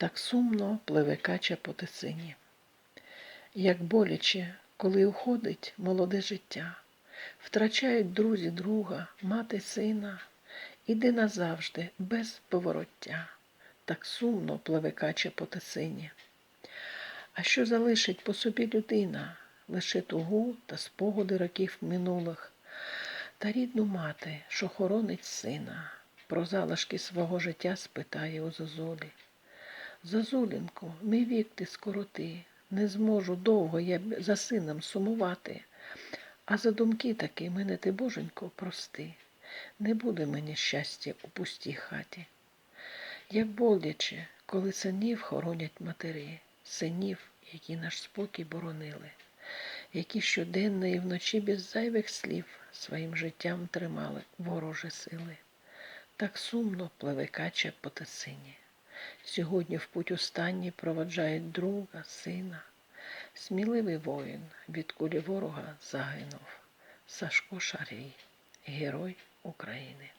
Так сумно пливе кача по тисині. Як боляче, коли уходить молоде життя, втрачають друзі друга, мати сина, іди назавжди, без повороття. Так сумно пливе кача по тисині. А що залишить по собі людина? Лише тугу та спогади років минулих, та рідну мати, що хоронить сина, про залишки свого життя спитає у Зозулі. Зозулінку, мій вік ти скороти, не зможу довго я за сином сумувати, а за думки таки мене ти, боженько, прости, не буде мені щастя у пустій хаті. Як боляче, коли синів хоронять матері, синів, які наш спокій боронили, які щоденно і вночі без зайвих слів своїм життям тримали ворожі сили. Так сумно пливе кача по тисині. Сьогодні в путь останній проводжають друга, сина. Сміливий воїн від кулі ворога загинув. Сашко Шарій, герой України.